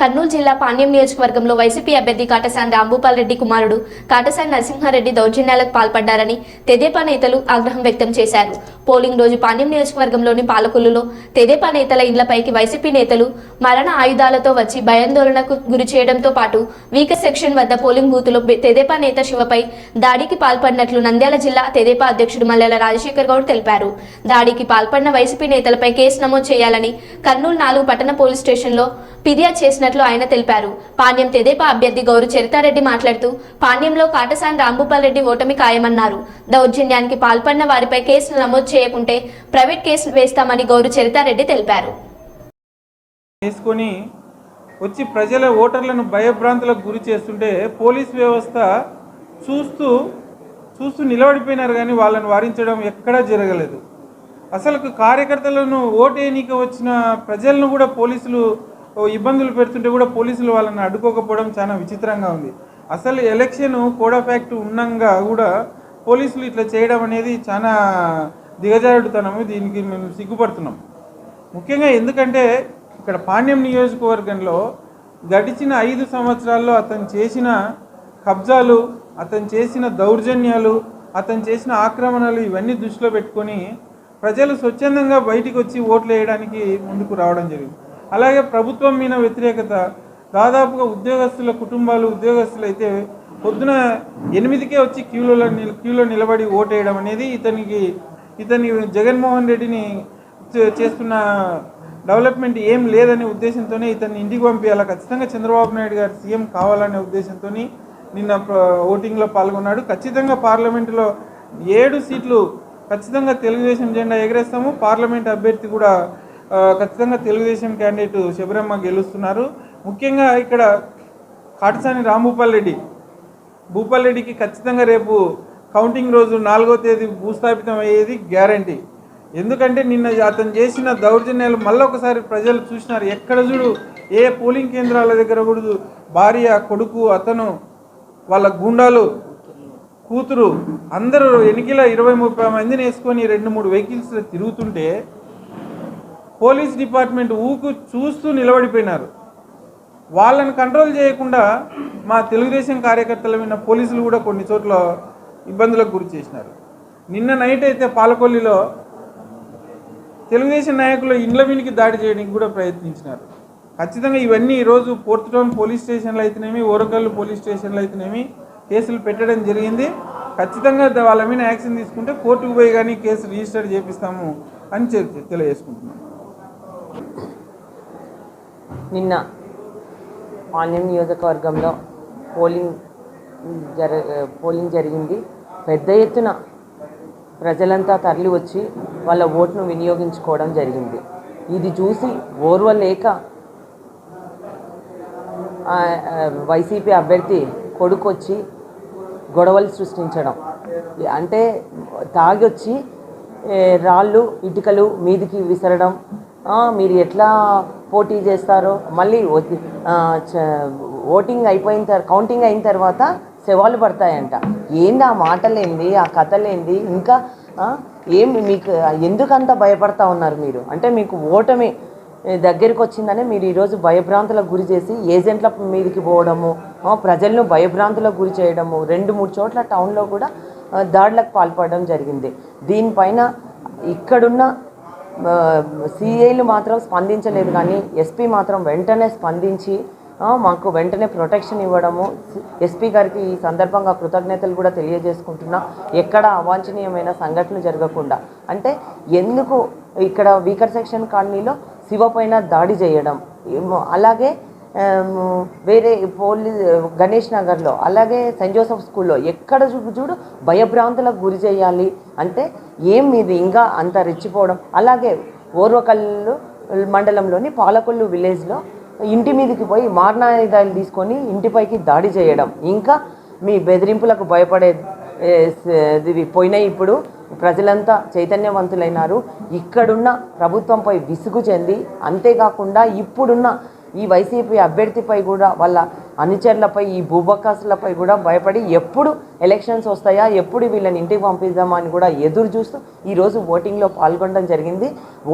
కర్నూలు జిల్లా పాణ్యం నియోజకవర్గంలో వైసీపీ అభ్యర్థి కాటసాని రాంభూపాల్ రెడ్డి కుమారుడు కాటసాని నరసింహారెడ్డి దౌర్జన్యాలకు పాల్పడ్డారని తెదేపా నేతలు ఆగ్రహం వ్యక్తం చేశారు. పోలింగ్ రోజు పాణ్యం నియోజకవర్గంలోని పాలకొల్లులో తెదేపా నేతల ఇండ్లపైకి వైసీపీ నేతలు మరణ ఆయుధాలతో వచ్చి భయాందోళనకు గురి చేయడంతో పాటు వీక సెక్షన్ వద్ద పోలింగ్ బూత్లో తెదేపా నేత శివపై దాడికి పాల్పడినట్లు నంద్యాల జిల్లా తెదేపా అధ్యక్షుడు మల్లెల రాజశేఖర్ గౌడ్ తెలిపారు. దాడికి పాల్పడిన వైసీపీ నేతలపై కేసు నమోదు చేయాలని కర్నూలు నాలుగు పట్టణ పోలీస్ స్టేషన్లో ఫిర్యాదు చేసినట్లు ఆయన తెలిపారు. పాణ్యం తెదేపా అభ్యర్థి గౌరు చరితారెడ్డి మాట్లాడుతూ పాణ్యంలో కాటసాని రాంభూపాల్ రెడ్డి ఓటమి ఖాయమన్నారు. దౌర్జన్యానికి పాల్పడిన వారిపై కేసులు నమోదు చేయకుంటే ప్రైవేట్ కేసులు వేస్తామని గౌరు చరితారెడ్డి తెలిపారు. తీసుకొని వచ్చి ప్రజల ఓటర్లను భయభ్రాంతులకు గురి చేస్తుంటే పోలీస్ వ్యవస్థ చూస్తూ చూస్తూ నిలబడిపోయినారు కానీ వాళ్ళని వారించడం ఎక్కడా జరగలేదు. అసలు కార్యకర్తలను ఓటేయనీకి వచ్చిన ప్రజలను కూడా పోలీసులు ఇబ్బందులు పెడుతుంటే కూడా పోలీసులు వాళ్ళని అడ్డుకోకపోవడం చాలా విచిత్రంగా ఉంది. అసలు ఎలక్షన్ కోడ్ ఆఫ్ యాక్ట్ ఉన్నంగా కూడా పోలీసులు ఇట్లా చేయడం అనేది చాలా దిగజారుడుతనము. దీనికి మేము సిగ్గుపడుతున్నాం. ముఖ్యంగా ఎందుకంటే ఇక్కడ పాణ్యం నియోజకవర్గంలో గడిచిన ఐదు సంవత్సరాల్లో అతను చేసిన కబ్జాలు అతను చేసిన దౌర్జన్యాలు అతను చేసిన ఆక్రమణలు ఇవన్నీ దృష్టిలో పెట్టుకొని ప్రజలు స్వచ్ఛందంగా బయటికి వచ్చి ఓట్లు వేయడానికి ముందుకు రావడం జరిగింది. అలాగే ప్రభుత్వం మీద వ్యతిరేకత. దాదాపుగా ఉద్యోగస్తుల కుటుంబాలు ఉద్యోగస్తులు అయితే పొద్దున ఎనిమిదికే వచ్చి క్యూలో క్యూలో నిలబడి ఓటేయడం అనేది ఇతనికి ఇతని జగన్మోహన్ రెడ్డిని చే- చేస్తున్న డెవలప్మెంట్ ఏం లేదనే ఉద్దేశంతోనే ఇతన్ని ఇంటికి పంపించాలి ఖచ్చితంగా చంద్రబాబు నాయుడు గారు సీఎం కావాలనే ఉద్దేశంతో నిన్న ఓటింగ్లో పాల్గొన్నాడు. ఖచ్చితంగా పార్లమెంటులో ఏడు సీట్లు ఖచ్చితంగా తెలుగుదేశం జెండా ఎగరేస్తాము. పార్లమెంట్ అభ్యర్థి కూడా ఖచ్చితంగా తెలుగుదేశం క్యాండిడేట్ శబరమ్మ గెలుస్తున్నారు. ముఖ్యంగా ఇక్కడ కాటసాని రాంభూపాల్ రెడ్డి. భూపాల్ రెడ్డికి ఖచ్చితంగా రేపు కౌంటింగ్ రోజు నాలుగో తేదీ భూస్థాపితం అయ్యేది గ్యారంటీ. ఎందుకంటే నిన్న అతను చేసిన దౌర్జన్యాలు మళ్ళొకసారి ప్రజలు చూసినారు. ఎక్కడ చూడు ఏ పోలింగ్ కేంద్రాల దగ్గర కూడా భార్య కొడుకు అతను వాళ్ళ గుండాలు కూతురు అందరూ ఎన్నికల ఇరవై ముప్పై మందిని వేసుకొని రెండు మూడు వెహికల్స్ తిరుగుతుంటే పోలీస్ డిపార్ట్మెంట్ ఊకు చూస్తూ నిలబడిపోయినారు. వాళ్ళని కంట్రోల్ చేయకుండా మా తెలుగుదేశం కార్యకర్తల మీద పోలీసులు కూడా కొన్ని చోట్ల ఇబ్బందులకు గురి చేసినారు. నిన్న నైట్ అయితే పాలకొల్లిలో తెలుగుదేశం నాయకులు ఇండ్ల మీనికి దాడి చేయడానికి కూడా ప్రయత్నించినారు. ఖచ్చితంగా ఇవన్నీ ఈరోజు పోర్ట్ టౌన్ పోలీస్ స్టేషన్లో అయితేనేమి ఓరకల్లు పోలీస్ స్టేషన్లో అయితేనేమి కేసులు పెట్టడం జరిగింది. ఖచ్చితంగా ద- వాళ్ళ మీద యాక్షన్ తీసుకుంటే కోర్టుకు పోయి కానీ కేసు రిజిస్టర్ చేపిస్తాము అని తెలియజేసుకుంటున్నాను నిన్న ఆన్యం నియోజకవర్గంలో పోలింగ్ జర పోలింగ్ జరిగింది. పెద్ద ఎత్తున ప్రజలంతా తరలి వచ్చి వాళ్ళ ఓటును వినియోగించుకోవడం జరిగింది. ఇది చూసి ఓర్వలేక లేక వైసీపీ అభ్యర్థి కొడుకొచ్చి గొడవలు సృష్టించడం. అంటే తాగొచ్చి రాళ్ళు ఇటుకలు మీదికి విసరడం మీరు ఎట్లా పోటీ చేస్తారో మళ్ళీ చ- ఓటింగ్ అయిపోయిన తర్వాత కౌంటింగ్ అయిన తర్వాత శవాలు పడతాయంట. ఏంది ఆ మాటలేంది ఆ కథలేంది? ఇంకా ఏం మీకు ఎందుకంత భయపడతా ఉన్నారు మీరు? అంటే మీకు ఓటమి దగ్గరికి వచ్చిందనే మీరు ఈరోజు భయభ్రాంతులకు గురి చేసి ఏజెంట్ల మీదకి పోవడము ప్రజలను భయభ్రాంతులకు గురి చేయడము రెండు మూడు చోట్ల టౌన్లో కూడా దాడులకు పాల్పడడం జరిగింది. దీనిపైన ఇక్కడున్న సిఐలు మాత్రం స్పందించలేదు కానీ ఎస్పీ మాత్రం వెంటనే స్పందించి మాకు వెంటనే ప్రొటెక్షన్ ఇవ్వడము. ఎస్పీ గారికి ఈ సందర్భంగా కృతజ్ఞతలు కూడా తెలియజేసుకుంటున్నా. ఎక్కడ అవాంఛనీయమైన సంఘటనలు జరగకుండా. అంటే ఎందుకు ఇక్కడ వీకర్ సెక్షన్ కాలనీలో శివపైన దాడి చేయడం? అలాగే వేరే పోలీస్ గణేష్ నగర్లో అలాగే సెయింట్ జోసెఫ్ స్కూల్లో ఎక్కడ చూడు చూడు భయభ్రాంతులకు గురి చేయాలి అంటే ఏం ఇది? ఇంకా అంత రెచ్చిపోవడం. అలాగే ఓర్వకల్లు మండలంలోని పాలకొల్లు విలేజ్లో ఇంటి మీదకి పోయి మారణాయుధాలు తీసుకొని ఇంటిపైకి దాడి చేయడం. ఇంకా మీ బెదిరింపులకు భయపడే ఏ, ఇది పోయినాయి ఇప్పుడు. ప్రజలంతా చైతన్యవంతులైనారు. ఇక్కడున్న ప్రభుత్వంపై విసుగు చెంది అంతేకాకుండా ఇప్పుడున్న ఈ వైసీపీ అభ్యర్థిపై కూడా వాళ్ళ అనుచరులపై ఈ భూబకాసులపై కూడా భయపడి ఎప్పుడు ఎలక్షన్స్ వస్తాయా ఎప్పుడు వీళ్ళని ఇంటికి పంపిద్దామా అని కూడా ఎదురు చూస్తూ ఈరోజు ఓటింగ్లో పాల్గొనడం జరిగింది.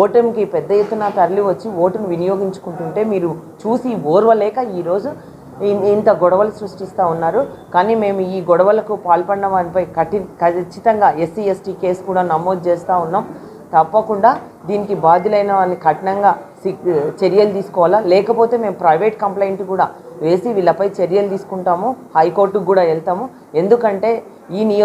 ఓటమికి పెద్ద ఎత్తున తరలి వచ్చి ఓటును వినియోగించుకుంటుంటే మీరు చూసి ఓర్వలేక ఈరోజు ఇంత గొడవలు సృష్టిస్తూ ఉన్నారు. కానీ మేము ఈ గొడవలకు పాల్పడిన వారిపై కఠి ఖచ్చితంగా ఎస్సీ ఎస్టీ కేసు కూడా నమోదు చేస్తూ ఉన్నాం. తప్పకుండా దీనికి బాధ్యులైన వాళ్ళని కఠినంగా సిక్- చర్యలు తీసుకోవాలా? లేకపోతే మేము ప్రైవేట్ కంప్లైంట్ కూడా వేసి వీళ్ళపై చర్యలు తీసుకుంటాము హైకోర్టుకు కూడా వెళ్తాము. ఎందుకంటే ఈ నియో